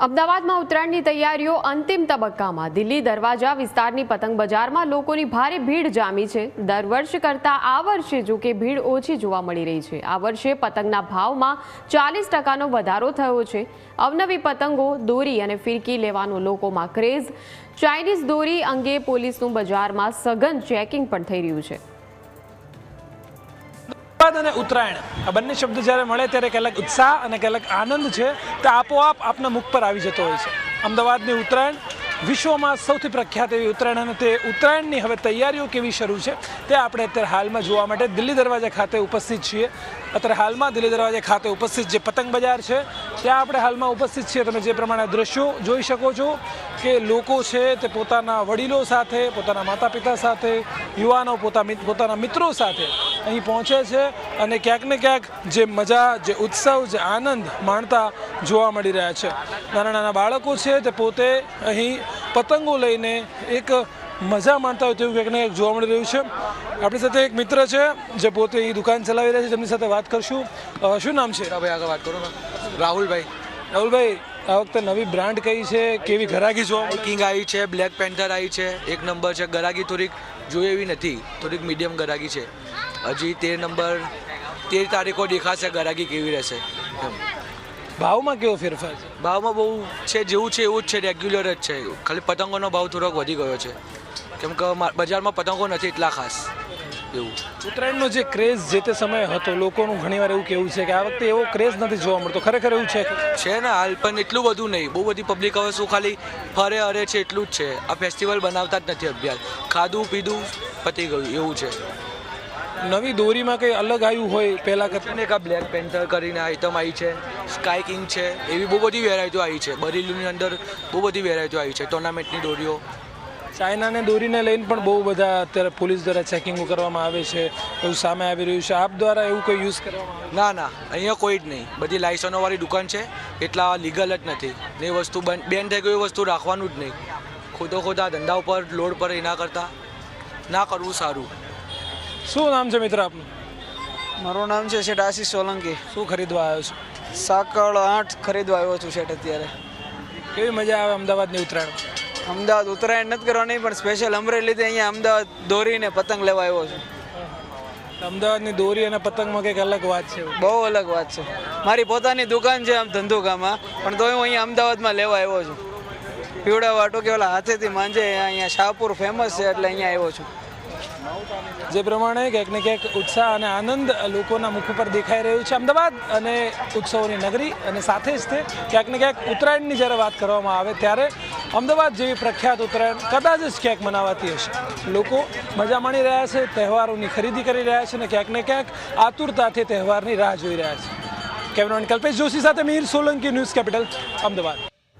અમદાવાદમાં ઉત્તરાયણની તૈયારીઓ અંતિમ તબક્કામાં. દિલ્હી દરવાજા વિસ્તારની પતંગ બજારમાં લોકોની ભારે ભીડ જામી છે. દર વર્ષ કરતાં આ વર્ષે જો કે ભીડ ઓછી જોવા મળી રહી છે. આ વર્ષે પતંગના ભાવમાં ચાલીસ ટકાનો વધારો થયો છે. અવનવી પતંગો, દોરી અને ફિરકી લેવાનો લોકોમાં ક્રેઝ. ચાઇનીઝ દોરી અંગે પોલીસનું બજારમાં સઘન ચેકિંગ પણ થઈ રહ્યું છે. અમદાવાદ અને ઉત્તરાયણ આ બંને શબ્દ જ્યારે મળે ત્યારે કેટલાક ઉત્સાહ અને કેટલાક આનંદ છે તે આપોઆપ આપના મુખ પર આવી જતો હોય છે. અમદાવાદની ઉત્તરાયણ વિશ્વમાં સૌથી પ્રખ્યાત એવી ઉત્તરાયણ અને તે ઉત્તરાયણની હવે તૈયારીઓ કેવી શરૂ છે તે આપણે અત્યારે હાલમાં જોવા માટે દિલ્હી દરવાજા ખાતે ઉપસ્થિત છીએ. અત્યારે હાલમાં દિલ્હી દરવાજા ખાતે ઉપસ્થિત જે પતંગ બજાર છે, ત્યાં આપણે હાલમાં ઉપસ્થિત છીએ. તમે જે પ્રમાણે દ્રશ્યો જોઈ શકો છો કે લોકો છે તે પોતાના વડીલો સાથે, પોતાના માતા પિતા સાથે, યુવાનો પોતા પોતાના મિત્રો સાથે અહીં પહોંચે છે અને ક્યાંક ને ક્યાંક જે મજા જે ઉત્સવ જે આનંદ માણતા જોવા મળી રહ્યા છે. નાના નાના બાળકો છે તે પોતે અહીં પતંગો લઈને એક મજા માણતા હોય તેવું ક્યાંક ને ક્યાંક જોવા મળી રહ્યું છે. આપણી સાથે એક મિત્ર છે જે પોતે અહીં દુકાન ચલાવી રહ્યા છે. તેમની સાથે વાત કરશું. શું નામ છે? ભાઈ આગળ વાત કરો. રાહુલભાઈ. રાહુલભાઈ આ વખતે નવી બ્રાન્ડ કઈ છે? કેવી ઘરાગી જોવા કિંગ આવી છે બ્લેક પેન્થર આવી છે એક નંબર છે. ગરાગી થોડીક જોઈએ એવી નથી થોડીક મીડિયમ ગરાગી છે. હજી તેર નંબર તેર તારીખો દેખાશે ગરાગી કેવી રહેશે. ભાવમાં કેવો ફેરફાર છે? ભાવમાં બહુ છે જેવું છે એવું જ છે રેગ્યુલર જ છે. ખાલી પતંગોનો ભાવ થોડોક વધી ગયો છે. કેમ કે બજારમાં પતંગો નથી એટલા ખાસ. એવું. ઉત્તરાયણનો જે ક્રેઝ જે તે સમયે હતો લોકોનું ઘણીવાર એવું કેવું છે કે આ વખતે એવો ક્રેઝ નથી જોવા મળતો. ખરેખર એવું છે છે ને હાલ પણ એટલું બધું નહીં. બહુ બધી પબ્લિક હવે શું ખાલી ફરે અરે છે એટલું જ છે. આ ફેસ્ટિવલ બનાવતા જ નથી અભ્યાસ ખાધું પીધું પતી ગયું. એવું છે. નવી દોરીમાં કંઈ અલગ આવ્યું હોય પહેલાં કરતાં? એક આ બ્લેક પેન્થર કરીને આઇટમ આવી છે. સ્કાય કિંગ છે. એવી બહુ બધી વેરાયટીઓ આવી છે. બરીલુની અંદર બહુ બધી વેરાયટીઓ આવી છે. ટુર્નામેન્ટની દોરીઓ. ચાઇનાને દોરીને લઈને પણ બહુ બધા અત્યારે પોલીસ દ્વારા ચેકિંગો કરવામાં આવે છે એવું સામે આવી રહ્યું છે. આપ દ્વારા એવું કોઈ યુઝ કરવામાં આવે? ના ના અહીંયા કોઈ જ નહીં. બધી લાયસન્સોવાળી દુકાન છે એટલા લીગલ જ નથી. ને એ વસ્તુ બેન થઈ ગઈ એ વસ્તુ રાખવાનું જ નહીં. ખોટો ખોટા ધંધા ઉપર લોડ પર એના કરતાં. ના કરવું સારું. શું નામ છે મિત્ર આપનું? મારું નામ છે શેઠ આશીષ સોલંકી. શું ખરીદવા આવ્યો છું? સાકળ આઠ ખરીદવા આવ્યો છું શેઠ અત્યારે. કેવી મજા આવે અમદાવાદની ઉત્તરાયણ અમદાવાદ ઉત્તરાયણ નથી કરવાની પણ સ્પેશિયલ અમરેલીથી અહીંયા અમદાવાદ દોરીને પતંગ લેવા આવ્યો છું. અમદાવાદની દોરી અને પતંગમાં કંઈક અલગ વાત છે બહુ અલગ વાત છે. મારી પોતાની દુકાન છે આમ ધંધુકામાં પણ તોય હું અહીંયા અમદાવાદમાં લેવા આવ્યો છું. પીવડા વાટો કે ઓલા હાથેથી માંજે અહીંયા શાહપુર ફેમસ છે એટલે અહીંયા આવ્યો છું. જે પ્રમાણે ક્યાંક ને ક્યાંક ઉત્સાહ અને આનંદ લોકોના મુખ ઉપર દેખાઈ રહ્યું છે અમદાવાદ અને ઉત્સવોની નગરી અને સાથે જ તે ક્યાંક ને ક્યાંક ઉત્તરાયણની જ્યારે વાત કરવામાં આવે ત્યારે અમદાવાદ જેવી પ્રખ્યાત ઉત્તરાયણ કદાચ જ ક્યાંક મનાવાતી હશે. લોકો મજા માણી રહ્યા છે, તહેવારોની ખરીદી કરી રહ્યા છે અને ક્યાંક ને ક્યાંક આતુરતાથી તહેવારની રાહ જોઈ રહ્યા છે. કેમેરામેન કલ્પેશ જોશી સાથે મીર સોલંકી, ન્યૂઝ કેપિટલ, અમદાવાદ.